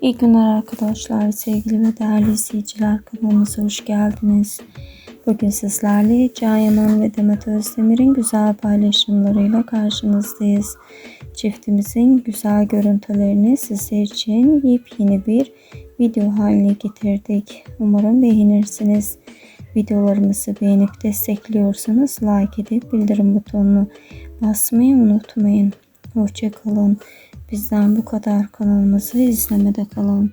İyi günler arkadaşlar, sevgili ve değerli izleyiciler kanalımıza hoş geldiniz. Bugün sizlerle Can Yaman ve Demet Özdemir'in güzel paylaşımlarıyla karşınızdayız. Çiftimizin güzel görüntülerini sizler için yepyeni bir video haline getirdik. Umarım beğenirsiniz. Videolarımızı beğenip destekliyorsanız like edip bildirim butonunu basmayı unutmayın. Hoşçakalın. Bizden bu kadar kanalımızı izlemede kalın.